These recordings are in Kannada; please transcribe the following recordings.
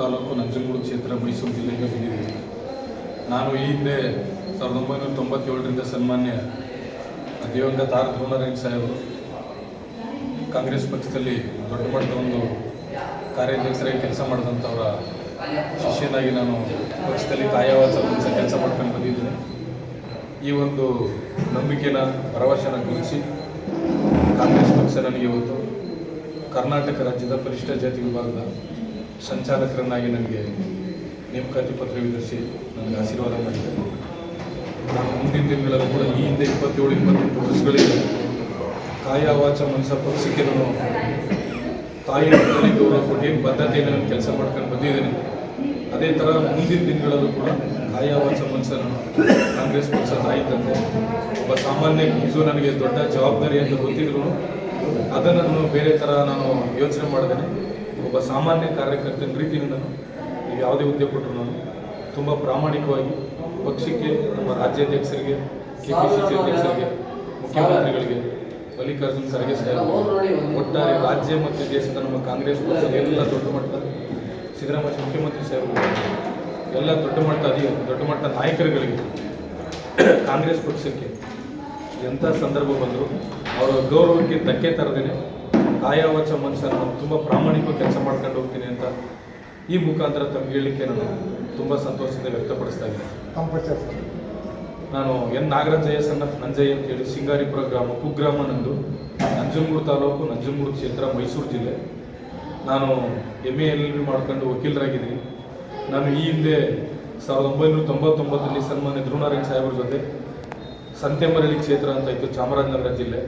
ತಾಲೂಕು ನಂಜನಗೂಡು ಕ್ಷೇತ್ರ ಮೈಸೂರು ಜಿಲ್ಲೆಗೆ ಬಂದಿದ್ದೀನಿ ನಾನು ಈ ಹಿಂದೆ ಸಾವಿರದ ಒಂಬೈನೂರ ತೊಂಬತ್ತೇಳರಿಂದ ಸನ್ಮಾನ್ಯ ದಿವಂಗತ ಆರ್ ಧೋಮರಾಯ್ ಸಾಹೇಬರು, ಕಾಂಗ್ರೆಸ್ ಪಕ್ಷದಲ್ಲಿ ದೊಡ್ಡ ಮಟ್ಟದ ಒಂದು ಕಾರ್ಯಾಧ್ಯಕ್ಷರಾಗಿ ಕೆಲಸ ಮಾಡಿದಂಥವರ ಶಿಷ್ಯನಾಗಿ ನಾನು ಪಕ್ಷದಲ್ಲಿ ಕಾಯವಾಸ ಕೆಲಸ ಮಾಡ್ಕೊಂಡು ಬಂದಿದ್ದೇನೆ. ಈ ಒಂದು ನಂಬಿಕೆನ, ಭರವಸೆನ ಗುರುತಿಸಿ ಕಾಂಗ್ರೆಸ್ ಪಕ್ಷ ನನಗೆ ಇವತ್ತು ಕರ್ನಾಟಕ ರಾಜ್ಯದ ಪರಿಷ್ಠ ಜಾತಿ ವಿಭಾಗದ ಸಂಚಾಲಕರನ್ನಾಗಿ ನನಗೆ ನೇಮಕಾತಿ ಪತ್ರ ವಿತರಿಸಿ ನನಗೆ ಆಶೀರ್ವಾದ ಮಾಡಿದೆ ನಾನು ಮುಂದಿನ ದಿನಗಳಲ್ಲೂ ಕೂಡ ಈ ಹಿಂದೆ ಇಪ್ಪತ್ತೇಳು, ಇಪ್ಪತ್ತೆಂಟು ವರ್ಷಗಳಿಗೆ ಕಾಯ ವಾಚ ಮನಸ ಪಕ್ಷಕ್ಕೆ ನಾನು ತಾಯಿ ಮಕ್ಕಳಿಗೆ ಗೌರವ ಕೊಟ್ಟು ಏನು ನಾನು ಕೆಲಸ ಮಾಡ್ಕೊಂಡು ಬಂದಿದ್ದೇನೆ, ಅದೇ ಥರ ಮುಂದಿನ ದಿನಗಳಲ್ಲೂ ಕೂಡ ಕಾಯ ವಾಚ ಮನಸ ಕಾಂಗ್ರೆಸ್ ಪಕ್ಷ ತಾಯಿ ತಂದೆ, ಒಬ್ಬ ಸಾಮಾನ್ಯ ಇದು ನನಗೆ ದೊಡ್ಡ ಜವಾಬ್ದಾರಿ ಅಂತ ಗೊತ್ತಿದ್ರು ಅದನ್ನು ನಾನು ಬೇರೆ ಥರ ನಾನು ಯೋಚನೆ ಮಾಡಿದ್ದೇನೆ. ಒಬ್ಬ ಸಾಮಾನ್ಯ ಕಾರ್ಯಕರ್ತನ ರೀತಿಯಿಂದ ಯಾವುದೇ ಹುದ್ದೆ ಕೊಟ್ಟರು ನಾನು ತುಂಬ ಪ್ರಾಮಾಣಿಕವಾಗಿ ಪಕ್ಷಕ್ಕೆ, ನಮ್ಮ ರಾಜ್ಯಾಧ್ಯಕ್ಷರಿಗೆ ಕೆ ಪಿ ಸಿ ಸಿ ಅಧ್ಯಕ್ಷರಿಗೆ, ಮುಖ್ಯಮಂತ್ರಿಗಳಿಗೆ, ಮಲ್ಲಿಕಾರ್ಜುನ್ ಖರ್ಗೆ ಸಾಹೇಬ್ ಒಟ್ಟಾರೆ ರಾಜ್ಯ ಮತ್ತು ದೇಶದ ನಮ್ಮ ಕಾಂಗ್ರೆಸ್ ಪಕ್ಷದ ಎಲ್ಲ ದೊಡ್ಡ ಮಟ್ಟದ ಸಿದ್ದರಾಮಯ್ಯ ಮುಖ್ಯಮಂತ್ರಿ ಸಾಹೇಬರು, ಎಲ್ಲ ದೊಡ್ಡ ಮಟ್ಟ ಅಧಿಕ, ದೊಡ್ಡ ಮಟ್ಟ ನಾಯಕರುಗಳಿಗೆ ಕಾಂಗ್ರೆಸ್ ಪಕ್ಷಕ್ಕೆ ಎಂಥ ಸಂದರ್ಭ ಬಂದರೂ ಅವರ ಗೌರವಕ್ಕೆ ಧಕ್ಕೆ ತರದೇನೆ ಕಾಯಾವಚ ಮನುಷ್ಯ ನಾನು ತುಂಬ ಪ್ರಾಮಾಣಿಕ ಕೆಲಸ ಮಾಡ್ಕೊಂಡು ಹೋಗ್ತೀನಿ ಅಂತ ಈ ಮುಖಾಂತರ ತಮ್ಗೆ ಹೇಳಲಿಕ್ಕೆ ನಾನು ತುಂಬ ಸಂತೋಷದಿಂದ ವ್ಯಕ್ತಪಡಿಸ್ತಾ ಇದ್ದೀನಿ. ನಾನು ಎನ್ ನಾಗರಾಜಯ್ಯ ಸಣ್ಣ ನಂಜಯ್ಯ ಅಂತೇಳಿ ಸಿಂಗಾರಿಪುರ ಗ್ರಾಮ, ಕುಗ್ರಾಮ ನಂದು, ನಂಜನಗೂಡು ತಾಲೂಕು, ನಂಜನಗೂಡು ಕ್ಷೇತ್ರ, ಮೈಸೂರು ಜಿಲ್ಲೆ. ನಾನು ಎಂ ಎ ಎಲ್ ಬಿ ಮಾಡ್ಕೊಂಡು ವಕೀಲರಾಗಿದ್ದೀನಿ. ನಾನು ಈ ಹಿಂದೆ ಸಾವಿರದ ಒಂಬೈನೂರ ತೊಂಬತ್ತೊಂಬತ್ತರಲ್ಲಿ ಸನ್ಮಾನ್ಯ ಧ್ರುವನಾರಾಯಣ ಸಾಹೇಬ್ರ ಜೊತೆ ಸಂತೆಮರಳಿ ಕ್ಷೇತ್ರ ಅಂತ ಇತ್ತು ಚಾಮರಾಜನಗರ ಜಿಲ್ಲೆ.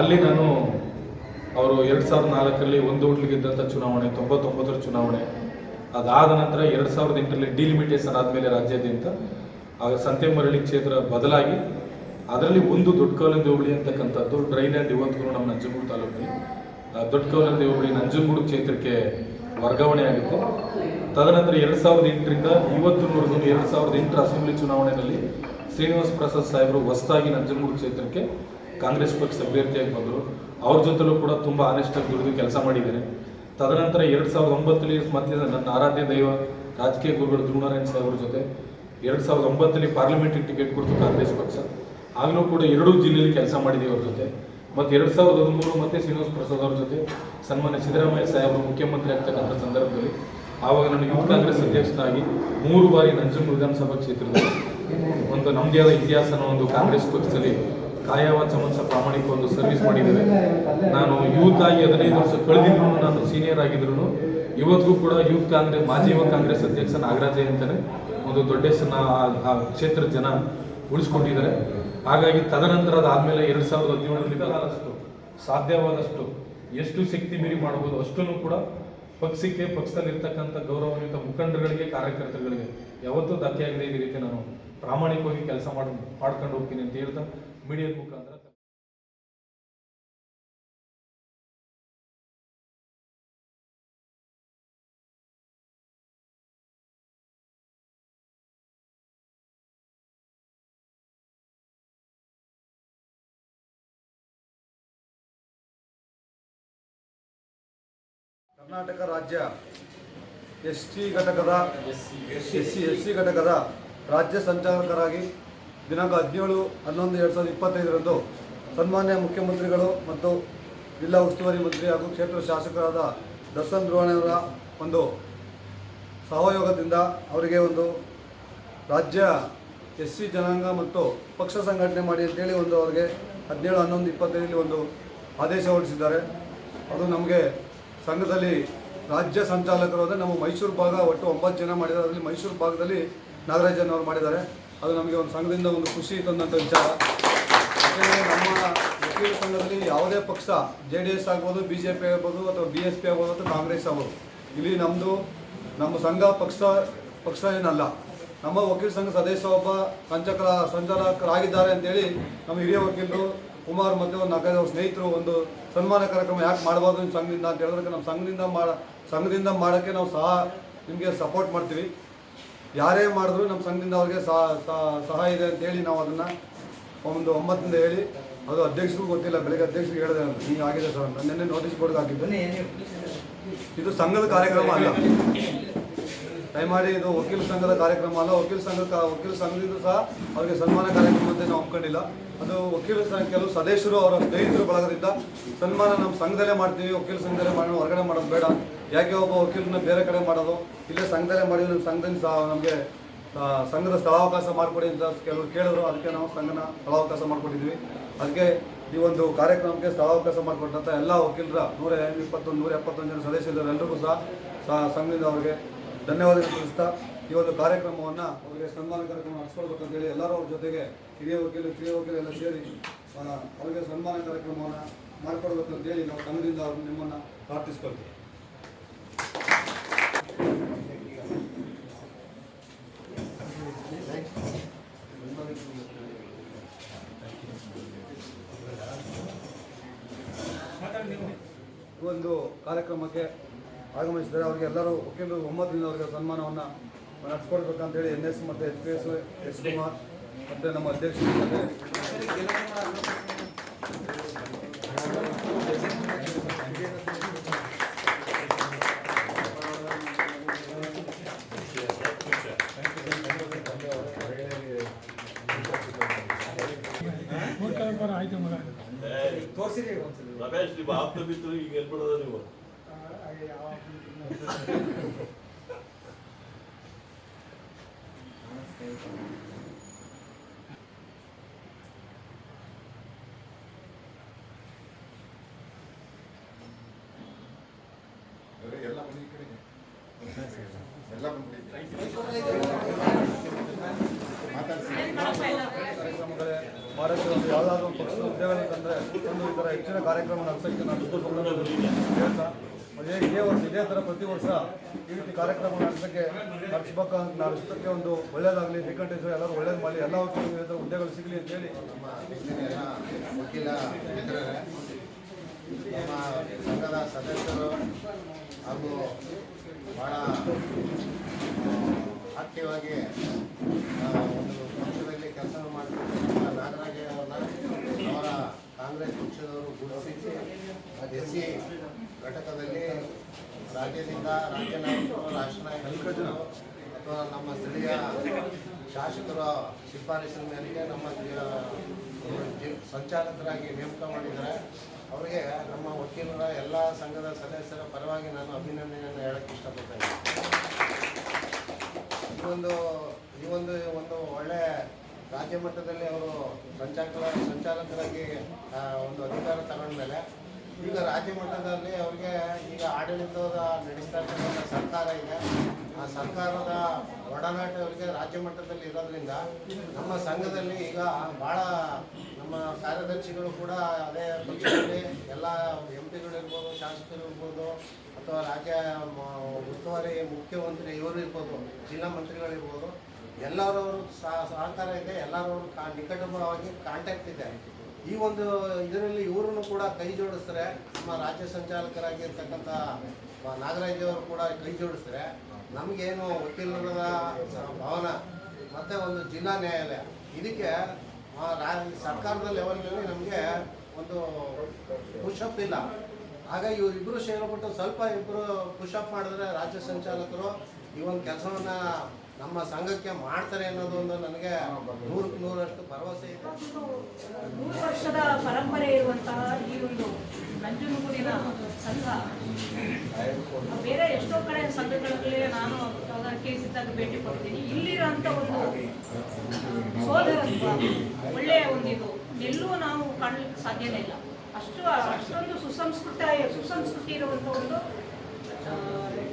ಅಲ್ಲಿ ನಾನು ಅವರು ಎರಡು ಸಾವಿರದ ನಾಲ್ಕರಲ್ಲಿ ಒಂದು ಗೆದ್ದಂಥ ಚುನಾವಣೆ, ತೊಂಬತ್ತೊಂಬತ್ತರ ಚುನಾವಣೆ. ಅದಾದ ನಂತರ ಎರಡು ಸಾವಿರದ ಎಂಟರಲ್ಲಿ ಡಿಲಿಮಿಟೇಷನ್ ಆದಮೇಲೆ ರಾಜ್ಯಾದ್ಯಂತ, ಆಗ ಸಂತೆಮರಳಿ ಕ್ಷೇತ್ರ ಬದಲಾಗಿ, ಅದರಲ್ಲಿ ಒಂದು ದೊಡ್ಡ ಹೋಬಳಿ ಅಂತಕ್ಕಂಥದ್ದು ಆ್ಯಂಡ್ ಇವತ್ತಿಗೂ ನಮ್ಮ ನಂಜನಗೂಡು ತಾಲೂಕಲ್ಲಿ ಆ ದೊಡ್ಡ ಕೌಲಂದಿ ಹೋಬಳಿ ನಂಜನಗೂಡು ಕ್ಷೇತ್ರಕ್ಕೆ ವರ್ಗಾವಣೆ ಆಗುತ್ತೆ. ತದನಂತರ ಎರಡು ಸಾವಿರದ ಎಂಟರಿಂದ ಇವತ್ತಿನವರೆಗೂ ಎರಡು ಸಾವಿರದ ಎಂಟರ ಅಸೆಂಬ್ಲಿ ಚುನಾವಣೆಯಲ್ಲಿ ಶ್ರೀನಿವಾಸ ಪ್ರಸಾದ್ ಸಾಹೇಬರು ಹೊಸದಾಗಿ ನಂಜನಗೂಡು ಕ್ಷೇತ್ರಕ್ಕೆ ಕಾಂಗ್ರೆಸ್ ಪಕ್ಷದ ಅಭ್ಯರ್ಥಿಯಾಗಿ ಬಂದರು. ಅವ್ರ ಜೊತೆಲೂ ಕೂಡ ತುಂಬ ಆನೆಸ್ಟಾಗಿ ದುಡಿದು ಕೆಲಸ ಮಾಡಿದ್ದಾರೆ. ತದನಂತರ ಎರಡು ಸಾವಿರದ ಒಂಬತ್ತರಲ್ಲಿ ಮಧ್ಯದ ನನ್ನ ಆರಾಧ್ಯ ದೈವ ರಾಜಕೀಯ ಗುರುಗಳು ಧ್ರುವನಾರಾಯಣ ಸಾಹೇಬ್ರ ಜೊತೆ ಎರಡು ಸಾವಿರದ ಒಂಬತ್ತರಲ್ಲಿ ಪಾರ್ಲಿಮೆಂಟ್ರಿ ಟಿಕೆಟ್ ಕೊಡ್ತು ಕಾಂಗ್ರೆಸ್ ಪಕ್ಷ. ಆಗಲೂ ಕೂಡ ಎರಡೂ ಜಿಲ್ಲೆಯಲ್ಲಿ ಕೆಲಸ ಮಾಡಿದ್ದೀವಿ ಅವ್ರ ಜೊತೆ. ಮತ್ತು ಎರಡು ಸಾವಿರದ ಹದಿಮೂರು ಮತ್ತೆ ಶ್ರೀನಿವಾಸ ಪ್ರಸಾದ್ ಅವ್ರ ಜೊತೆ ಸನ್ಮಾನ್ಯ ಸಿದ್ದರಾಮಯ್ಯ ಸಾಹೇಬರು ಮುಖ್ಯಮಂತ್ರಿ ಆಗ್ತಕ್ಕಂಥ ಸಂದರ್ಭದಲ್ಲಿ ಆವಾಗ ನಾನು ಯುವ ಕಾಂಗ್ರೆಸ್ ಅಧ್ಯಕ್ಷನಾಗಿ ಮೂರು ಬಾರಿ ನಂಜನಗೂಡು ವಿಧಾನಸಭಾ ಕ್ಷೇತ್ರದಲ್ಲಿ ಒಂದು ನಮ್ಮದೇ ಆದ ಇತಿಹಾಸನ ಒಂದು ಕಾಂಗ್ರೆಸ್ ಪಕ್ಷದಲ್ಲಿ ಕಾಯವಾಚ ಮನಸ ಪ್ರಾಮಾಣಿಕ ಒಂದು ಸರ್ವಿಸ್ ಮಾಡಿದ್ದೇವೆ. ನಾನು ಯೂತ್ ಆಗಿ ಹದಿನೈದು ವರ್ಷ ಕಳೆದಿದ್ರು ನಾನು ಸೀನಿಯರ್ ಆಗಿದ್ರು ಇವತ್ತಿಗೂ ಕೂಡ ಯೂತ್ ಕಾಂಗ್ರೆಸ್ ಮಾಜಿ ಯುವ ಕಾಂಗ್ರೆಸ್ ಅಧ್ಯಕ್ಷ ನಾಗರಾಜ ಅಂತಾನೆ ಒಂದು ದೊಡ್ಡ ಹೆಸರನ್ನ ಆ- ಕ್ಷೇತ್ರದ ಜನ ಉಳಿಸ್ಕೊಂಡಿದ್ದಾರೆ. ಹಾಗಾಗಿ ತದನಂತರ ಅದಾದ್ಮೇಲೆ ಎರಡು ಸಾವಿರದ ಹದಿನೇಳರಲ್ಲಿ ಸಾಧ್ಯವಾದಷ್ಟು ಎಷ್ಟು ಶಕ್ತಿ ಮೀರಿ ಮಾಡಬಹುದು ಅಷ್ಟನ್ನು ಕೂಡ ಪಕ್ಷಕ್ಕೆ, ಪಕ್ಷದಲ್ಲಿರ್ತಕ್ಕಂಥ ಗೌರವಾನ್ವಿತ ಮುಖಂಡರುಗಳಿಗೆ, ಕಾರ್ಯಕರ್ತರುಗಳಿಗೆ ಯಾವತ್ತೂ ಧಕ್ಕೆ ಆಗದೆ ಈ ರೀತಿ ನಾನು ಪ್ರಾಮಾಣಿಕವಾಗಿ ಕೆಲಸ ಮಾಡಿ, ಮಾಡ್ಕೊಂಡು ಹೋಗ್ತೀನಿ ಅಂತ ಹೇಳ್ತಾ ಮೀಡಿಯಾದ ಮುಖಾಂತರ ಕರ್ನಾಟಕ ರಾಜ್ಯ ಎಸ್ ಟಿ ಘಟಕದ ಎಸ್ ಸಿ ಎಸ್ ಸಿ ಘಟಕದ ರಾಜ್ಯ ಸಂಚಾಲಕರಾಗಿ ದಿನಾಂಕ ಹದಿನೇಳು, ಹನ್ನೊಂದು, ಎರಡು ಸಾವಿರದ ಇಪ್ಪತ್ತೈದರಂದು ಸನ್ಮಾನ್ಯ ಮುಖ್ಯಮಂತ್ರಿಗಳು ಮತ್ತು ಜಿಲ್ಲಾ ಉಸ್ತುವಾರಿ ಮಂತ್ರಿ ಹಾಗೂ ಕ್ಷೇತ್ರ ಶಾಸಕರಾದ ದರ್ಶನ್ ಧ್ರುವಣವರ ಒಂದು ಸಹಯೋಗದಿಂದ ಅವರಿಗೆ ಒಂದು ರಾಜ್ಯ ಎಸ್ ಸಿ ಜನಾಂಗ ಮತ್ತು ಪಕ್ಷ ಸಂಘಟನೆ ಮಾಡಿ ಅಂತೇಳಿ ಒಂದು ಅವರಿಗೆ ಹದಿನೇಳು, ಹನ್ನೊಂದು, ಇಪ್ಪತ್ತೈದರಲ್ಲಿ ಒಂದು ಆದೇಶ ಹೊರಡಿಸಿದ್ದಾರೆ. ಅದು ನಮಗೆ ಸಂಘದಲ್ಲಿ ರಾಜ್ಯ ಸಂಚಾಲಕರು ಅಂದರೆ ನಮ್ಮ ಮೈಸೂರು ಭಾಗ ಒಟ್ಟು ಒಂಬತ್ತು ಜನ ಮಾಡಿದ್ದಾರೆ. ಅದರಲ್ಲಿ ಮೈಸೂರು ಭಾಗದಲ್ಲಿ ನಾಗರಾಜನ್ ಅವರು ಮಾಡಿದ್ದಾರೆ. ಅದು ನಮಗೆ ಒಂದು ಸಂಘದಿಂದ ಒಂದು ಖುಷಿ ತಂದಂಥ ವಿಚಾರ. ಯಾಕೆಂದರೆ ನಮ್ಮ ವಕೀಲ ಸಂಘದಲ್ಲಿ ಯಾವುದೇ ಪಕ್ಷ, ಜೆ ಡಿ ಎಸ್ ಆಗ್ಬೋದು, ಬಿ ಜೆ ಪಿ ಆಗ್ಬೋದು ಅಥವಾ ಬಿ ಎಸ್ ಪಿ ಆಗ್ಬೋದು ಅಥವಾ ಕಾಂಗ್ರೆಸ್ ಆಗ್ಬೋದು. ಇಲ್ಲಿ ನಮ್ಮದು ನಮ್ಮ ಸಂಘ ಪಕ್ಷ ಪಕ್ಷ ಏನಲ್ಲ. ನಮ್ಮ ವಕೀಲ ಸಂಘ ಸದಸ್ಯ ಒಬ್ಬ ಸಂಚಾಲಕ ಸಂಚಾಲಕರಾಗಿದ್ದಾರೆ ಅಂತೇಳಿ ನಮ್ಮ ಹಿರಿಯ ವಕೀಲರು ಕುಮಾರ್ ಮತ್ತು ಒಂದು ನಾಲ್ಕೈದು ಸ್ನೇಹಿತರು ಒಂದು ಸನ್ಮಾನ ಕಾರ್ಯಕ್ರಮ ಯಾಕೆ ಮಾಡಬಾರ್ದು ನಿಮ್ಮ ಸಂಘದಿಂದ ಅಂತ ಹೇಳಿದ್ರೆ ನಮ್ಮ ಸಂಘದಿಂದ ಮಾಡ, ಸಂಘದಿಂದ ಮಾಡೋಕ್ಕೆ ನಾವು ಸಹ ನಿಮಗೆ ಸಪೋರ್ಟ್ ಮಾಡ್ತೀವಿ. ಯಾರೇ ಮಾಡಿದ್ರು ನಮ್ಮ ಸಂಘದಿಂದ ಅವ್ರಿಗೆ ಸಹ ಇದೆ ಅಂತೇಳಿ ನಾವು ಅದನ್ನು ಒಂದು ಒಂಬತ್ತಿಂದ ಹೇಳಿ ಅದು ಅಧ್ಯಕ್ಷರಿಗೂ ಗೊತ್ತಿಲ್ಲ ಬೆಳಗ್ಗೆ ಅಧ್ಯಕ್ಷರಿಗೆ ಹೇಳಿದೆ ನಾನು. ಹಿಂಗೆ ಆಗಿದೆ ಸರ್ ಅಂತ. ನಿನ್ನೆ ನೋಟಿಸ್ ಬೋರ್ಡ್ಗೆ ಹಾಕಿದ್ದೆ. ಇದು ಸಂಘದ ಕಾರ್ಯಕ್ರಮ ಅಲ್ಲ. ದಯಮಾಡಿ ಇದು ವಕೀಲ ಸಂಘದ ಕಾರ್ಯಕ್ರಮ ಅಲ್ಲ, ವಕೀಲ ಸಂಘ ವಕೀಲ ಸಂಘದಿಂದ ಸಹ ಅವರಿಗೆ ಸನ್ಮಾನ ಕಾರ್ಯಕ್ರಮ ಅಂತ ನಾವು ಒಪ್ಕೊಂಡಿಲ್ಲ. ಅದು ವಕೀಲ ಸಂಘ ಕೆಲವು ಸದಸ್ಯರು ಅವರ ಸ್ನೇಹಿತರು ಬಳಗದಿಂದ ಸನ್ಮಾನ ನಮ್ಮ ಸಂಘದಲ್ಲೇ ಮಾಡ್ತೀವಿ, ವಕೀಲ ಸಂಘದಲ್ಲೇ ಮಾಡಿ ಹೊರಗಡೆ ಮಾಡೋದು ಬೇಡ. ಯಾಕೆ ಒಬ್ಬ ವಕೀಲನ ಬೇರೆ ಕಡೆ ಮಾಡೋದು? ಇಲ್ಲೇ ಸಂಘದಲ್ಲೇ ಮಾಡಿ ನಮ್ಮ ಸಂಘದಿಂದ ಸಹ ನಮಗೆ ಸಂಘದ ಸ್ಥಳಾವಕಾಶ ಮಾಡಿಕೊಡಿ ಅಂತ ಕೆಲವರು ಕೇಳಿದ್ರು. ಅದಕ್ಕೆ ನಾವು ಸಂಘನ ಸ್ಥಳಾವಕಾಶ ಮಾಡಿಕೊಟ್ಟಿದ್ವಿ ಅದಕ್ಕೆ ಈ ಒಂದು ಕಾರ್ಯಕ್ರಮಕ್ಕೆ ಸ್ಥಳಾವಕಾಶ ಮಾಡಿಕೊಟ್ಟಂಥ ಎಲ್ಲ ವಕೀಲರ ನೂರ ಇಪ್ಪತ್ತೊಂದು, ನೂರ ಎಪ್ಪತ್ತೊಂದು ಜನ ಸದಸ್ಯರು ಎಲ್ಲರಿಗೂ ಸಹ ಸಂಘದಿಂದ ಅವರಿಗೆ ಧನ್ಯವಾದಗಳು ತಿಳಿಸ್ತಾ, ಈ ಒಂದು ಕಾರ್ಯಕ್ರಮವನ್ನು ಅವರಿಗೆ ಸನ್ಮಾನ ಕಾರ್ಯಕ್ರಮ ನಡೆಸ್ಕೊಳ್ಬೇಕಂತೇಳಿ ಎಲ್ಲರೂ ಅವ್ರ ಜೊತೆಗೆ ಹಿರಿಯ ವಕೀಲರು ಕಿರಿಯ ವಕೀಲರೆಲ್ಲ ಸೇರಿ ಅವರಿಗೆ ಸನ್ಮಾನ ಕಾರ್ಯಕ್ರಮವನ್ನು ಮಾಡಿಕೊಡ್ಬೇಕಂತೇಳಿ ನಾವು ತಂಡದಿಂದ ಅವ್ರು ನಿಮ್ಮನ್ನು ಪ್ರಾರ್ಥಿಸ್ಕೊಳ್ತೀವಿ. ಒಂದು ಕಾರ್ಯಕ್ರಮಕ್ಕೆ ಆಗಮಿಸಿದರೆ ಅವರಿಗೆ ಎಲ್ಲರೂ ವಕೀಲರು ಒಮ್ಮತದಿಂದ ಅವರಿಗೆ ಸನ್ಮಾನವನ್ನು ನಡೆಸ್ಕೊಡ್ಬೇಕಂತೇಳಿ ಎನ್ ಎಸ್ ಮತ್ತು H P S S Kumar ಮತ್ತು ನಮ್ಮ ಅಧ್ಯಕ್ಷರು ತೋರಿಸಿರಿ ರಮೇಶ್ ನಿಮ್ಮ ಆಪ್ತ ಬಿತ್ತು ಈಗ ಎಲ್ಲಿ ಬಿಡೋದ ನೀವು? ಎಲ್ಲ ಈ ಕಡೆಗೆ ಎಲ್ಲ ಒಂದು ಯಾವುದಾದ್ರೂ ಪಕ್ಷದ ಉದ್ಯೋಗ ತಂದರೆ ಒಂದು ಈ ಥರ ಹೆಚ್ಚಿನ ಕಾರ್ಯಕ್ರಮ ನಡೆಸೋಕ್ಕೆ ನಾನು ಹೇಳ್ತಾ ಅದೇ ಇದೇ ವರ್ಷ ಇದೇ ಥರ ಪ್ರತಿ ವರ್ಷ ಈ ರೀತಿ ಕಾರ್ಯಕ್ರಮ ನಡೆಸೋಕ್ಕೆ ನಡೆಸ್ಬೇಕು ನಡೆಸೋಕ್ಕೆ ಒಂದು ಒಳ್ಳೇದಾಗಲಿ, ವೆಂಕಟೇಶ್ವರ ಎಲ್ಲರೂ ಒಳ್ಳೇದು ಮಾಡಿ ಎಲ್ಲ ಹುದ್ದೆಗಳು ಸಿಗಲಿ ಅಂತೇಳಿ ವಕೀಲ ನಮ್ಮ ಸಂಘದ ಸದಸ್ಯರು ಹಾಗೂ ಭಾಳ ಆಕ್ಟಿವ್ ಆಗಿ ಒಂದು ಪಕ್ಷದಲ್ಲಿ ಕೆಲಸ ಮಾಡ್ತಿದ್ದ ನಾಗರಾಜ ಅವರ ಕಾಂಗ್ರೆಸ್ ಪಕ್ಷದವರು ಗುರುತಿಸಿ ಎಸ್ ಸಿ ಘಟಕದಲ್ಲಿ ರಾಜ್ಯದಿಂದ ರಾಜ್ಯ ನಾಯಕರು, ರಾಷ್ಟ್ರ ನಾಯಕರು ಅಥವಾ ನಮ್ಮ ಸ್ಥಳೀಯ ಶಾಸಕರ, ಶಿಫಾರಸಿನ ಮೇರೆಗೆ ನಮ್ಮ ಸಂಚಾಲಕರಾಗಿ ನೇಮಕ ಮಾಡಿದ್ದಾರೆ. ಅವರಿಗೆ ನಮ್ಮ ವಕೀಲರ ಎಲ್ಲ ಸಂಘದ ಸದಸ್ಯರ ಪರವಾಗಿ ನಾನು ಅಭಿನಂದನೆಯನ್ನು ಹೇಳಕ್ಕೆ ಇಷ್ಟಪಡ್ತೇನೆ ಈ ಒಂದು ಈ ಒಂದು ಒಂದು ಒಳ್ಳೆ ರಾಜ್ಯ ಮಟ್ಟದಲ್ಲಿ ಅವರು ಸಂಚಾಲಕ ಸಂಚಾಲಕರಾಗಿ ಒಂದು ಅಧಿಕಾರ ತಗೊಂಡ್ಮೇಲೆ ಈಗ ರಾಜ್ಯ ಮಟ್ಟದಲ್ಲಿ ಅವ್ರಿಗೆ ಈಗ ಆಡಳಿತದ ನಡೆಸ್ತಾ ಇರ್ತಕ್ಕಂಥ ಸರ್ಕಾರ ಇದೆ. ಆ ಸರ್ಕಾರದ ಒಡನಾಟ ಅವರಿಗೆ ರಾಜ್ಯ ಮಟ್ಟದಲ್ಲಿ ಇರೋದ್ರಿಂದ ನಮ್ಮ ಸಂಘದಲ್ಲಿ ಈಗ ಭಾಳ ನಮ್ಮ ಕಾರ್ಯದರ್ಶಿಗಳು ಕೂಡ ಅದೇ ಪಕ್ಷದಲ್ಲಿ ಎಲ್ಲ ಎಂ ಪಿಗಳಿರ್ಬೋದು ಶಾಸಕರು ಇರ್ಬೋದು ಅಥವಾ ರಾಜ್ಯ ಉಸ್ತುವಾರಿ ಮುಖ್ಯಮಂತ್ರಿ ಇವರು ಇರ್ಬೋದು, ಜಿಲ್ಲಾ ಮಂತ್ರಿಗಳಿರ್ಬೋದು ಎಲ್ಲರವರು ಸಹ- ಸಹಕಾರ ಇದೆ, ಎಲ್ಲರವರು ಕಾ ನಿಕಟವಾಗಿ ಕಾಂಟ್ಯಾಕ್ಟ್ ಇದೆ. ಈ ಒಂದು ಇದರಲ್ಲಿ ಇವರನ್ನು ಕೂಡ ಕೈ ಜೋಡಿಸ್ತಾರೆ. ನಮ್ಮ ರಾಜ್ಯ ಸಂಚಾಲಕರಾಗಿರ್ತಕ್ಕಂಥ ನಾಗರಾಜ್ ಅವರು ಕೂಡ ಕೈ ಜೋಡಿಸ್ತಾರೆ. ನಮಗೇನು ವಕೀಲರ ಭವನ ಮತ್ತು ಒಂದು ಜಿಲ್ಲಾ ನ್ಯಾಯಾಲಯ, ಇದಕ್ಕೆ ಸರ್ಕಾರದ ಲೆವೆಲ್ನಲ್ಲಿ ನಮಗೆ ಒಂದು ಪುಷಪ್ ಇಲ್ಲ. ಆಗ ಇವರಿಬ್ಬರು ಸೇರಿಬಿಟ್ಟು ಸ್ವಲ್ಪ ಇಬ್ಬರು ಪುಷಪ್ ಮಾಡಿದ್ರೆ ರಾಜ್ಯ ಸಂಚಾಲಕರು ಈ ಒಂದು ಕೆಲಸವನ್ನ ನಮ್ಮ ಸಂಘಕ್ಕೆ ಮಾಡ್ತಾರೆ ಅನ್ನೋದು ಒಂದು ನನಗೆ ನೂರಕ್ಕೆ ನೂರಷ್ಟು ಭರವಸೆ ಇದೆ. ನೂರು ವರ್ಷದ ಪರಂಪರೆ ಇರುವಂತಹ ಈ ಒಂದು ನಂಜನಗೂಡಿನ ಸಂಘ. ಬೇರೆ ಎಷ್ಟೋ ಕಡೆ ಸಂಘಗಳಲ್ಲಿ ನಾನು ಕೇಸ್ ಇದ್ದಾಗ ಭೇಟಿ ಕೊಡ್ತೀನಿ ಇಲ್ಲಿರೋಂಥ ಒಂದು ಸೋದರತ್ವ, ಒಳ್ಳೆಯ ಒಂದಿದು. ಎಲ್ಲೂ ನಾವು ಕಾಣಲಿಕ್ಕೆ ಸಾಧ್ಯನೇ ಇಲ್ಲ. ಅಷ್ಟು, ಅಷ್ಟೊಂದು ಸುಸಂಸ್ಕೃತ, ಸುಸಂಸ್ಕೃತಿ ಇರುವಂಥ ಒಂದು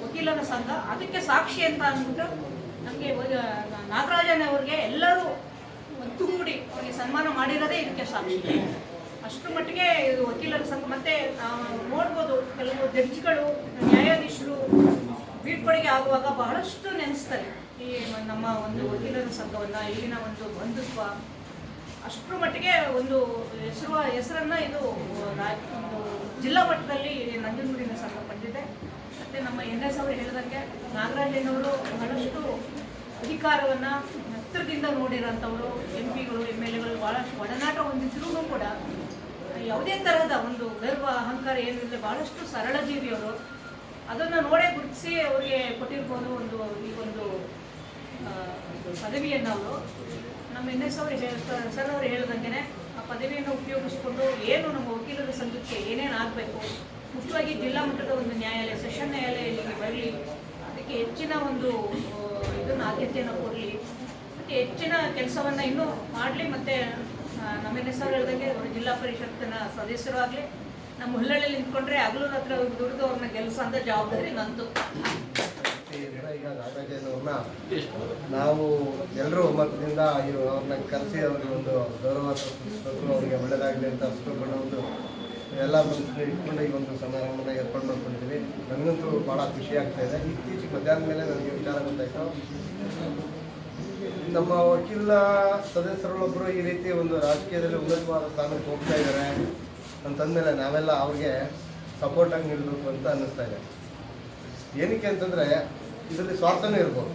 ವಕೀಲರ ಸಂಘ. ಅದಕ್ಕೆ ಸಾಕ್ಷಿ ಅಂತ ಅಂದ್ಬಿಟ್ಟು ನಮಗೆ ನಾಗರಾಜನ್ ಅವ್ರಿಗೆ ಎಲ್ಲರೂ ತುಂಬುಡಿ, ಅವರಿಗೆ ಸನ್ಮಾನ ಮಾಡಿರೋದೇ ಇದಕ್ಕೆ ಸಾಕ್ಷಿ. ಅಷ್ಟರ ಮಟ್ಟಿಗೆ ಇದು ವಕೀಲರ ಸಂಘ, ಮತ್ತೆ ನೋಡ್ಬೋದು ಕೆಲವು ಜಡ್ಜ್ಗಳು, ನ್ಯಾಯಾಧೀಶರು ಬೀಳ್ಕೊಡುಗೆ ಆಗುವಾಗ ಬಹಳಷ್ಟು ನೆನೆಸ್ತಾರೆ. ಈ ನಮ್ಮ ಒಂದು ವಕೀಲರ ಸಂಘವನ್ನು, ಇಲ್ಲಿನ ಒಂದು ಬಂಧುತ್ವ ಅಷ್ಟರ ಮಟ್ಟಿಗೆ ಒಂದು ಹೆಸರು, ಹೆಸರನ್ನ ಇದು ಒಂದು ಜಿಲ್ಲಾ ಮಟ್ಟದಲ್ಲಿ ನಂಜನಗೂಡಿನ ಸಂಘ ಬಂದಿದೆ. ಮತ್ತೆ ನಮ್ಮ ಎನ್ ಎಸ್ ಅವರು ಹೇಳಿದಂಗೆ ನಾಗರಾಜನವರು ಬಹಳಷ್ಟು ಅಧಿಕಾರವನ್ನ ಹತ್ತಿರದಿಂದ ನೋಡಿರೋಂಥವ್ರು ಎಂ ಪಿಗಳು ಎಂ ಎಲ್ ಎಗಳು ಬಹಳಷ್ಟು ಒಡನಾಟ ಹೊಂದಿದ್ರು ಕೂಡ ಯಾವುದೇ ತರಹದ ಒಂದು ಗರ್ವ, ಅಹಂಕಾರ ಏನಿಲ್ಲ ಬಹಳಷ್ಟು ಸರಳ ಜೀವಿಯವರು ಅದನ್ನು ನೋಡೇ ಗುರುತಿಸಿ ಅವರಿಗೆ ಕೊಟ್ಟಿರ್ಬೋದು ಒಂದು, ಈ ಒಂದು ಪದವಿಯನ್ನು ಅವರು. ನಮ್ಮ ಎನ್ ಎಸ್ ಅವರು ಹೇಳ್ತಾರೆ ಸರ್ ಅವರು ಹೇಳ್ದಂಗೆ ಆ ಪದವಿಯನ್ನು ಉಪಯೋಗಿಸ್ಕೊಂಡು ಏನು ನಮ್ಮ ವಕೀಲರ ಸಂಘಕ್ಕೆ ಏನೇನು ಆಗಬೇಕು, ಮುಖ್ಯವಾಗಿ ಜಿಲ್ಲಾ ಮಟ್ಟದ ಒಂದು ನ್ಯಾಯಾಲಯ, ಸೆಷನ್ ನ್ಯಾಯಾಲಯ ಇಲ್ಲಿಗೆ ಬರಲಿ, ಅದಕ್ಕೆ ಹೆಚ್ಚಿನ ಒಂದು ಇದನ್ನು ಆದ್ಯತೆಯನ್ನು ಕೊಡಲಿ ಮತ್ತು ಹೆಚ್ಚಿನ ಕೆಲಸವನ್ನು ಇನ್ನೂ ಮಾಡಲಿ, ಮತ್ತು ನಮ್ಮ ಸರ್ ಹೇಳಿದಂಗೆ ಅವರು ಜಿಲ್ಲಾ ಪರಿಷತ್ತಿನ ಸದಸ್ಯರು ಆಗಲಿ, ನಮ್ಮ ಹುಲ್ಲಳ್ಳಿಯಲ್ಲಿ ನಿಂತ್ಕೊಂಡ್ರೆ ಹಗಲು ಹತ್ರ ದುಡಿದು ಅವ್ರನ್ನ ಗೆಲ್ಸೋ ಅಂತ ಜವಾಬ್ದಾರಿ ನಂದು. ನಾವು ಎಲ್ಲರೂ ಒಮ್ಮತದಿಂದ ಅವ್ರನ್ನ ಕರೆಸಿ ಅವ್ರಿಗೆ ಒಂದು ಗೌರವ ಅವರಿಗೆ ಒಳ್ಳೆಯದಾಗಲಿ ಅಂತ ಅಷ್ಟು ಒಂದು ಎಲ್ಲ ಬಂದು ಇಟ್ಕೊಂಡು ಈ ಒಂದು ಸಮಾರಂಭನ ಏರ್ಪಾಡು ಮಾಡ್ಕೊಂಡಿದ್ದೀವಿ. ನನಗಂತೂ ಭಾಳ ಖುಷಿ ಆಗ್ತಾ ಇದೆ. ಇತ್ತೀಚೆಗೆ ಮಧ್ಯಾಹ್ನ ಮೇಲೆ ನನಗೆ ವಿಚಾರ ಗೊತ್ತಾಯಿತು. ನಮ್ಮ ವಕೀಲ ಸದಸ್ಯರೊಬ್ಬರು ಈ ರೀತಿ ಒಂದು ರಾಜಕೀಯದಲ್ಲಿ ಉನ್ನತವಾದ ಸ್ಥಾನಕ್ಕೆ ಹೋಗ್ತಾ ಇದ್ದಾರೆ ಅಂತಂದಮೇಲೆ ನಾವೆಲ್ಲ ಅವ್ರಿಗೆ ಸಪೋರ್ಟಾಗಿ ನೀಡಬೇಕು ಅಂತ ಅನ್ನಿಸ್ತಾ ಇದೆ. ಏನಕ್ಕೆ ಅಂತಂದರೆ, ಇದರಲ್ಲಿ ಸ್ವಾರ್ಥನೂ ಇರ್ಬೋದು.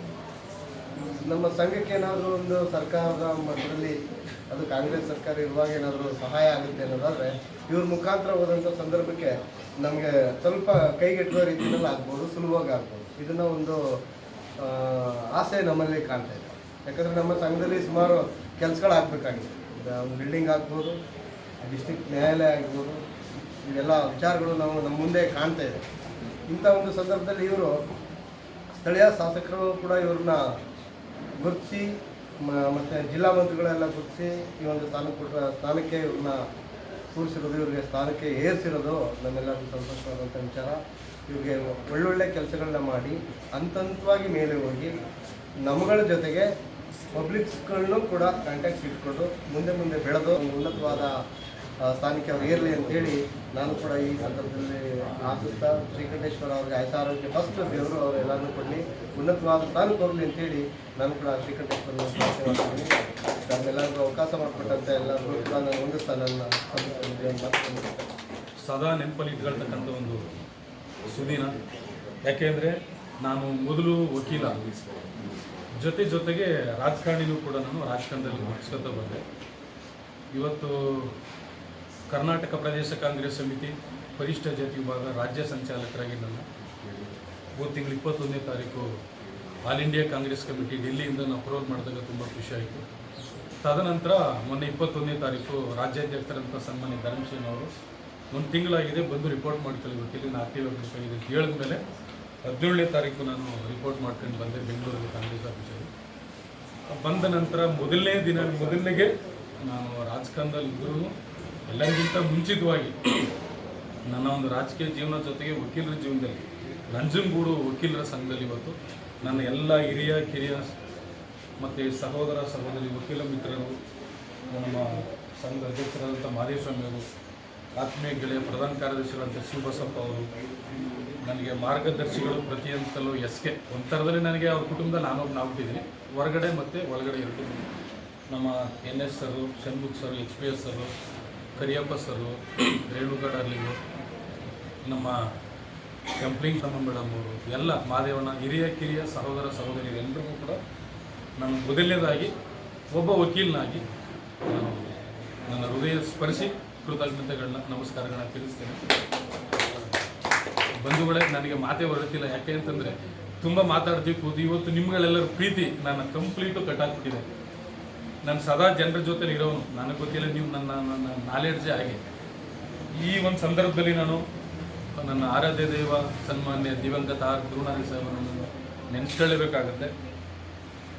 ನಮ್ಮ ಸಂಘಕ್ಕೆ ಏನಾದರೂ ಒಂದು ಸರ್ಕಾರದ ಮಟ್ಟದಲ್ಲಿ ಅದು ಕಾಂಗ್ರೆಸ್ ಸರ್ಕಾರ ಇರುವಾಗ ಏನಾದರೂ ಸಹಾಯ ಆಗುತ್ತೆ ಅನ್ನೋದಾದರೆ, ಇವ್ರ ಮುಖಾಂತರ ಹೋದಂಥ ಸಂದರ್ಭಕ್ಕೆ ನಮಗೆ ಸ್ವಲ್ಪ ಕೈಗೆಟುವ ರೀತಿಯಲ್ಲಿ ಆಗ್ಬೋದು, ಸುಲಭವಾಗಿ ಆಗ್ಬೋದು. ಇದನ್ನು ಒಂದು ಆಸೆ ನಮ್ಮಲ್ಲಿ ಕಾಣ್ತಾ ಇದೆ. ಯಾಕಂದರೆ ನಮ್ಮ ಸಂಘದಲ್ಲಿ ಸುಮಾರು ಕೆಲಸಗಳು ಆಗಬೇಕಾಗಿದೆ ಬಿಲ್ಡಿಂಗ್ ಆಗ್ಬೋದು ಡಿಸ್ಟಿಕ್ ನ್ಯಾಯಾಲಯ ಆಗ್ಬೋದು ಇವೆಲ್ಲ ವಿಚಾರಗಳು ನಾವು ನಮ್ಮ ಮುಂದೆ ಕಾಣ್ತಾ ಇದೆ. ಇಂಥ ಒಂದು ಸಂದರ್ಭದಲ್ಲಿ ಇವರು ಸ್ಥಳೀಯ ಶಾಸಕರು ಕೂಡ ಇವ್ರನ್ನ ಗುರುತಿಸಿ ಮತ್ತು ಜಿಲ್ಲಾ ಮಂತ್ರಿಗಳೆಲ್ಲ ಗುರುತಿಸಿ ಈ ಒಂದು ಸ್ಥಾನ ಕೊಟ್ಟ ಸ್ಥಾನಕ್ಕೆ ಇವ್ರನ್ನ ಕೂರಿಸಿರೋದು, ಇವ್ರಿಗೆ ಸ್ಥಾನಕ್ಕೆ ಏರಿಸಿರೋದು ನಮ್ಮೆಲ್ಲರಿಗೂ ಸಂತೋಷವಾದಂಥ ವಿಚಾರ. ಇವ್ರಿಗೆ ಒಳ್ಳೊಳ್ಳೆ ಕೆಲಸಗಳನ್ನ ಮಾಡಿ ಹಂತ ಹಂತವಾಗಿ ಮೇಲೆ ಹೋಗಿ ನಮ್ಮಗಳ ಜೊತೆಗೆ ಪಬ್ಲಿಕ್ಸ್ಗಳನ್ನೂ ಕೂಡ ಕಾಂಟ್ಯಾಕ್ಟ್ ಇಟ್ಕೊಂಡು ಮುಂದೆ ಮುಂದೆ ಬೆಳೆದು ಉನ್ನತವಾದ ಸ್ಥಾನಕ್ಕೆ ಅವ್ರು ಇರಲಿ ಅಂತೇಳಿ ನಾನು ಕೂಡ ಈ ಸಂದರ್ಭದಲ್ಲಿ ಆಶಿಸ್ತಾ ಶ್ರೀಕಂಠೇಶ್ವರ ಅವ್ರಿಗೆ ಆಯ್ತ ಆರೋಗ್ಯ ಫಸ್ಟ್ ದೇವರು ಅವ್ರು ಎಲ್ಲರೂ ಕೊಡಲಿ. ಉನ್ನತವಾದ ಸ್ಥಾನಕ್ಕೆ ಹೋಗಲಿ ಅಂತೇಳಿ ನಾನು ಕೂಡ ಶ್ರೀಕಂಠೇಶ್ವರ ಮಾಡ್ತೀನಿ ನಮ್ಮೆಲ್ಲರಿಗೂ ಅವಕಾಶ ಮಾಡಿಕೊಟ್ಟಂತ ಎಲ್ಲರಿಗೂ ಕೂಡ ನಾನು ಹೊಂದಿಸ್ತಾ ಸದಾ ನೆನಪಲ್ಲಿ ಇಟ್ಕೊಳ್ತಕ್ಕಂಥ ಒಂದು ಸುದಿನ. ಯಾಕೆಂದರೆ ನಾನು ಮೊದಲು ವಕೀಲ. ಜೊತೆ ಜೊತೆಗೆ ರಾಜಕಾರಣಿನೂ ಕೂಡ ನಾನು ರಾಜಕಾರಣದಲ್ಲಿ ಮುಗಿಸ್ಕೊತ ಬಂದೆ. ಇವತ್ತು ಕರ್ನಾಟಕ ಪ್ರದೇಶ ಕಾಂಗ್ರೆಸ್ ಸಮಿತಿ ಪರಿಷ್ಠ ಜಾತಿ ವಿಭಾಗ ರಾಜ್ಯ ಸಂಚಾಲಕರಾಗಿ ನನ್ನ. ಮೂರು ತಿಂಗಳು ಇಪ್ಪತ್ತೊಂದನೇ ತಾರೀಕು ಆಲ್ ಇಂಡಿಯಾ ಕಾಂಗ್ರೆಸ್ ಕಮಿಟಿ ಡೆಲ್ಲಿಯಿಂದ ನಾವು ಅಪ್ರೋಲ್ ಮಾಡಿದಾಗ ತುಂಬ ಖುಷಿಯಾಯಿತು ತದನಂತರ ಮೊನ್ನೆ ಇಪ್ಪತ್ತೊಂದನೇ ತಾರೀಕು ರಾಜ್ಯಾಧ್ಯಕ್ಷರಂಥ ಸನ್ಮಾನ್ಯ ಧರ್ಮಸೇನ್ ಅವರು ಒಂದು ತಿಂಗಳಾಗಿದೆ ಬಂದು ರಿಪೋರ್ಟ್ ಮಾಡ್ಕೊಳ್ಳಿ ಗೊತ್ತಿಲ್ಲ ನಾನು ಆಕ್ಟಿವ್ ಆಗಬೇಕಾಗಿದೆ ಅಂತ ಹೇಳಿದ ಮೇಲೆ ಹದಿನೇಳನೇ ತಾರೀಕು ನಾನು ರಿಪೋರ್ಟ್ ಮಾಡ್ಕೊಂಡು ಬಂದೆ ಬೆಂಗಳೂರಿಗೆ ಕಾಂಗ್ರೆಸ್ ಆಫೀಸಲ್ಲಿ ಬಂದ ನಂತರ ಮೊದಲನೇ ದಿನ ಮೊದಲನೇಗೆ ನಾನು ರಾಜಕಾರಣದಲ್ಲಿ ಇದ್ರೂ ಎಲ್ಲರಿಗಿಂತ ಮುಂಚಿತವಾಗಿ ನನ್ನ ಒಂದು ರಾಜಕೀಯ ಜೀವನ ಜೊತೆಗೆ ವಕೀಲರ ಜೀವನದಲ್ಲಿ ನಂಜನಗೂಡು ವಕೀಲರ ಸಂಘದಲ್ಲಿ ಇವತ್ತು ನನ್ನ ಎಲ್ಲ ಹಿರಿಯ, ಕಿರಿಯ ಮತ್ತು ಸಹೋದರ, ಸಹೋದರಿ, ವಕೀಲ ಮಿತ್ರರು, ನಮ್ಮ ಸಂಘ ಅಧ್ಯಕ್ಷರಾದಂಥ ಮಾದೇಸ್ವಾಮಿ ಅವರು, ಆತ್ಮೀಯ ಗೆಳೆಯ ಪ್ರಧಾನ ಕಾರ್ಯದರ್ಶಿಗಳಂತ ಶಿವಬಸಪ್ಪ ಅವರು, ನನಗೆ ಮಾರ್ಗದರ್ಶಿಗಳು ಪ್ರತಿಯೊಂದಲ್ಲೂ ಎಸ್ ಕೆ. ಒಂಥರದಲ್ಲಿ ಥರದಲ್ಲಿ ನನಗೆ ಅವ್ರ ಕುಟುಂಬದಲ್ಲಿ ನಾನೊಬ್ಬ ಆಗ್ಬಿಟ್ಟಿದ್ದೀನಿ. ಹೊರಗಡೆ ಮತ್ತು ಒಳಗಡೆ ಎರಡು ನಮ್ಮ N S sir Shanmukh sir H P S sir Kariyappa sir Renuka ನಮ್ಮ ಕಂಪ್ಲಿಂಗ್ ತಮ್ಮ ಮೇಡಮ್ ಅವರು, ಎಲ್ಲ ಮಾದೇವನ ಹಿರಿಯ, ಕಿರಿಯ ಸಹೋದರ ಸಹೋದರಿ ಎಲ್ರಿಗೂ ಕೂಡ ನಾನು ಮೊದಲನೇದಾಗಿ ಒಬ್ಬ ವಕೀಲನಾಗಿ ನಾನು ನನ್ನ ಹೃದಯ ಸ್ಪರ್ಶಿ ಕೃತಜ್ಞತೆಗಳನ್ನ, ನಮಸ್ಕಾರಗಳನ್ನ ತಿಳಿಸ್ತೇನೆ. ಬಂಧುಗಳೇ, ನನಗೆ ಮಾತೇ ಹೊರತಿಲ್ಲ ಯಾಕೆ ಅಂತಂದರೆ, ತುಂಬ ಮಾತಾಡ್ತೀವಿ ಕೂತು ಇವತ್ತು ನಿಮ್ಗಳೆಲ್ಲರ ಪ್ರೀತಿ ನನ್ನ ಕಂಪ್ಲೀಟು ಕಟ್ಟಾಕ್ಬಿಟ್ಟಿದೆ ನಾನು ಸದಾ ಜನರ ಜೊತೆಲಿ ಇರೋನು. ನನಗೆ ಗೊತ್ತಿಲ್ಲ ನೀವು ನನ್ನ ನನ್ನ ನಾಲೆಡ್ಜೇ ಆಗಿ ಈ ಒಂದು ಸಂದರ್ಭದಲ್ಲಿ ನಾನು ನನ್ನ ಆರಾಧ್ಯ ದೈವ, ಸನ್ಮಾನ್ಯ ದಿವಂಗತ ಆರ್ ಧ್ರುವನಾರಾಯಣ ಸಾಹೇಬರನ್ನು ನೆನೆಸ್ಕೊಳ್ಳೇಬೇಕಾಗತ್ತೆ.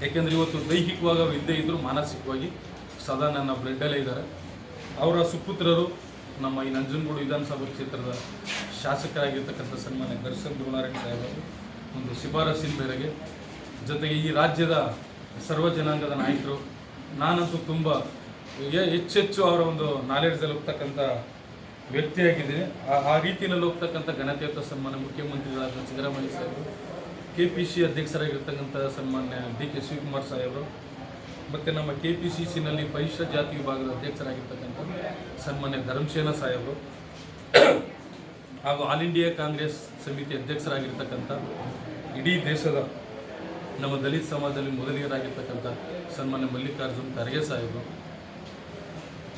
ಯಾಕೆಂದರೆ ಇವತ್ತು ದೈಹಿಕವಾಗಿ ಅವ್ರು ಇದ್ದೇ ಇದ್ದರೂ ಮಾನಸಿಕವಾಗಿ ಸದಾ ನನ್ನ ಬ್ಲಡ್ಡಲ್ಲೇ ಇದ್ದಾರೆ. ಅವರ ಸುಪುತ್ರರು ನಮ್ಮ ಈ ನಂಜನಗೂಡು ವಿಧಾನಸಭಾ ಕ್ಷೇತ್ರದ ಶಾಸಕರಾಗಿರ್ತಕ್ಕಂಥ ಸನ್ಮಾನ್ಯ ದರ್ಶನ್ ಧ್ರುವನಾರಾಯಣ ಸಾಹೇಬರು ಒಂದು ಶಿಫಾರಸಿನ ಮೇರೆಗೆ ಜೊತೆಗೆ ಈ ರಾಜ್ಯದ ಸರ್ವ ಜನಾಂಗದ ನಾಯಕರು ನಾನಂತೂ ತುಂಬ ಹೆಚ್ಚೆಚ್ಚು ಅವರ ಒಂದು ನಾಲೆಡ್ಜಲ್ಲಿ ಹೋಗ್ತಕ್ಕಂಥ ವ್ಯಕ್ತಿಯಾಗಿದ್ದೀನಿ. ಆ ರೀತಿಯಲ್ಲಿ ಹೋಗ್ತಕ್ಕಂಥ ಘನತೆಯುತ ಸನ್ಮಾನ್ಯ ಮುಖ್ಯಮಂತ್ರಿಗಳಾದ ಸಿದ್ದರಾಮಯ್ಯ ಸಾಹೇಬರು ಕೆ ಪಿ ಸಿ ಅಧ್ಯಕ್ಷರಾಗಿರ್ತಕ್ಕಂಥ ಸನ್ಮಾನ್ಯ ಡಿ ಕೆ ಶಿವಕುಮಾರ್ ಸಾಹೇಬರು, ಮತ್ತು ನಮ್ಮ ಕೆ ಪಿ ಸಿ ಸಿನಲ್ಲಿ ಪರಿಶಿಷ್ಟ ಜಾತಿ ವಿಭಾಗದ ಅಧ್ಯಕ್ಷರಾಗಿರ್ತಕ್ಕಂಥ ಸನ್ಮಾನ್ಯ ಧರ್ಮಸೇನ ಸಾಹೇಬರು, ಹಾಗೂ ಆಲ್ ಇಂಡಿಯಾ ಕಾಂಗ್ರೆಸ್ ಸಮಿತಿ ಅಧ್ಯಕ್ಷರಾಗಿರ್ತಕ್ಕಂಥ ಇಡೀ ದೇಶದ ನಮ್ಮ ದಲಿತ ಸಮಾಜದಲ್ಲಿ ಮೊದಲಿಗರಾಗಿರ್ತಕ್ಕಂಥ ಸನ್ಮಾನ್ಯ ಮಲ್ಲಿಕಾರ್ಜುನ್ ಖರ್ಗೆ ಸಾಹೇಬರು,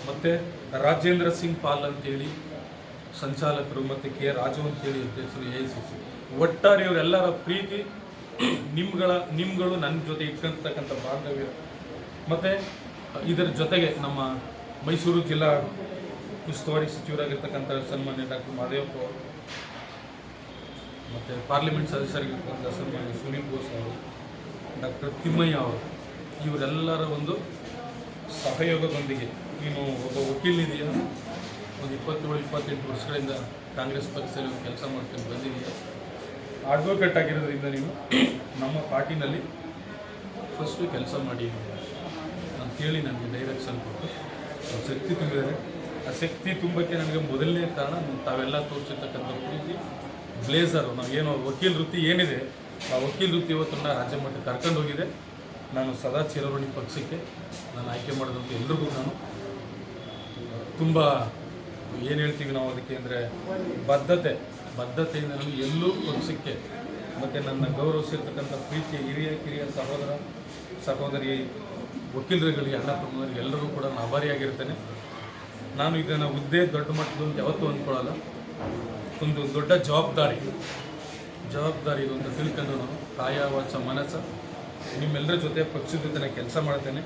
ಮತ್ತು ರಾಜೇಂದ್ರ ಸಿಂಗ್ ಪಾಲ್ ಅಂತೇಳಿ ಸಂಚಾಲಕರು ಮತ್ತು ಕೆ ರಾಜು ಅಂತೇಳಿ ಅಧ್ಯಕ್ಷರು ಎ ಸಿ ಸಿ ಒಟ್ಟಾರೆ ಇವರೆಲ್ಲರ ಪ್ರೀತಿ ನಿಮ್ಗಳ, ನಿಮ್ಗಳು ನನ್ನ ಜೊತೆ ಇಟ್ಕೊಂಡಿರ್ತಕ್ಕಂಥ ಬಾಂಧವ್ಯ. ಮತ್ತು ಇದರ ಜೊತೆಗೆ ನಮ್ಮ ಮೈಸೂರು ಜಿಲ್ಲಾ ಉಸ್ತುವಾರಿ ಸಚಿವರಾಗಿರ್ತಕ್ಕಂಥ ಸನ್ಮಾನ್ಯ ಡಾಕ್ಟರ್ ಮಾದೇವಪ್ಪ ಅವರು ಮತ್ತು ಪಾರ್ಲಿಮೆಂಟ್ ಸದಸ್ಯರಾಗಿರ್ತಕ್ಕಂಥ ಸನ್ಮಾನ್ಯ ಸುನೀಲ್ ಬೋಸ್ ಅವರು ಡಾಕ್ಟರ್ ತಿಮ್ಮಯ್ಯ ಅವರು. ಇವರೆಲ್ಲರ ಒಂದು ಸಹಯೋಗದೊಂದಿಗೆ ನೀನು ಒಬ್ಬ ವಕೀಲನಿದೆಯಾ ಒಂದು ಇಪ್ಪತ್ತೇಳು, ಇಪ್ಪತ್ತೆಂಟು ವರ್ಷಗಳಿಂದ ಕಾಂಗ್ರೆಸ್ ಪಕ್ಷದಲ್ಲಿ ಕೆಲಸ ಮಾಡ್ಕೊಂಡು ಬಂದಿದೆಯಾ? ಅಡ್ವೊಕೇಟ್ ಆಗಿರೋದ್ರಿಂದ ನೀನು ನಮ್ಮ ಪಾರ್ಟಿನಲ್ಲಿ ಫಸ್ಟು ಕೆಲಸ ಮಾಡಿ ಅಂತೇಳಿ ನನಗೆ ಡೈರೆಕ್ಷನ್ ಕೊಟ್ಟು ಶಕ್ತಿ ತುಂಬಿದ್ದಾರೆ. ಆ ಶಕ್ತಿ ತುಂಬಕ್ಕೆ ನನಗೆ ಮೊದಲನೇ ಕಾರಣ ತಾವೆಲ್ಲ ತೋರಿಸಿರ್ತಕ್ಕಂಥ ಪ್ರೀತಿ ಬ್ಲೇಸರು ಏನು ವಕೀಲ ವೃತ್ತಿ ಏನಿದೆ ಆ ವಕೀಲ ವೃತ್ತಿ ಇವತ್ತನ್ನು ರಾಜ್ಯ ಮಟ್ಟಕ್ಕೆ ಕರ್ಕೊಂಡು ಹೋಗಿದೆ. ನಾನು ಸದಾ ಚಿರವಣಿ ಪಕ್ಷಕ್ಕೆ ನಾನು ಆಯ್ಕೆ ಮಾಡಿದಂಥ ಎಲ್ರಿಗೂ ನಾನು ತುಂಬ ಏನು ಹೇಳ್ತೀವಿ ನಾವು ಅದಕ್ಕೆ ಅಂದರೆ ಬದ್ಧತೆ. ಬದ್ಧತೆಯಿಂದ ನಾನು ಎಲ್ಲೂ ಪಕ್ಷಕ್ಕೆ ಮತ್ತು ನನ್ನ ಗೌರವಿಸಿರ್ತಕ್ಕಂಥ ಪ್ರೀತಿಯ ಹಿರಿಯ, ಕಿರಿಯ ಸಹೋದರ, ಸಹೋದರಿ, ವಕೀಲರುಗಳಿಗೆ, ಅಣ್ಣ ತಮ್ಮರಿಗೆ ಎಲ್ಲರಿಗೂ ಕೂಡ ನಾನು ಆಭಾರಿಯಾಗಿರ್ತೇನೆ ನಾನು ಇದನ್ನು ಹುದ್ದೆ ದೊಡ್ಡ ಮಟ್ಟದ ಯಾವತ್ತೂ ಅಂದ್ಕೊಳ್ಳಲ್ಲ ಒಂದು ದೊಡ್ಡ ಜವಾಬ್ದಾರಿ. ಜವಾಬ್ದಾರಿ ಇದು ಅಂತ ತಿಳ್ಕೊಂಡು ನಾನು ಕಾಯ ವಾಚ ಮನಸ್ಸ ನಿಮ್ಮೆಲ್ಲರ ಜೊತೆ ಪಕ್ಷದ ಜೊತೆ ಕೆಲಸ ಮಾಡ್ತೇನೆ.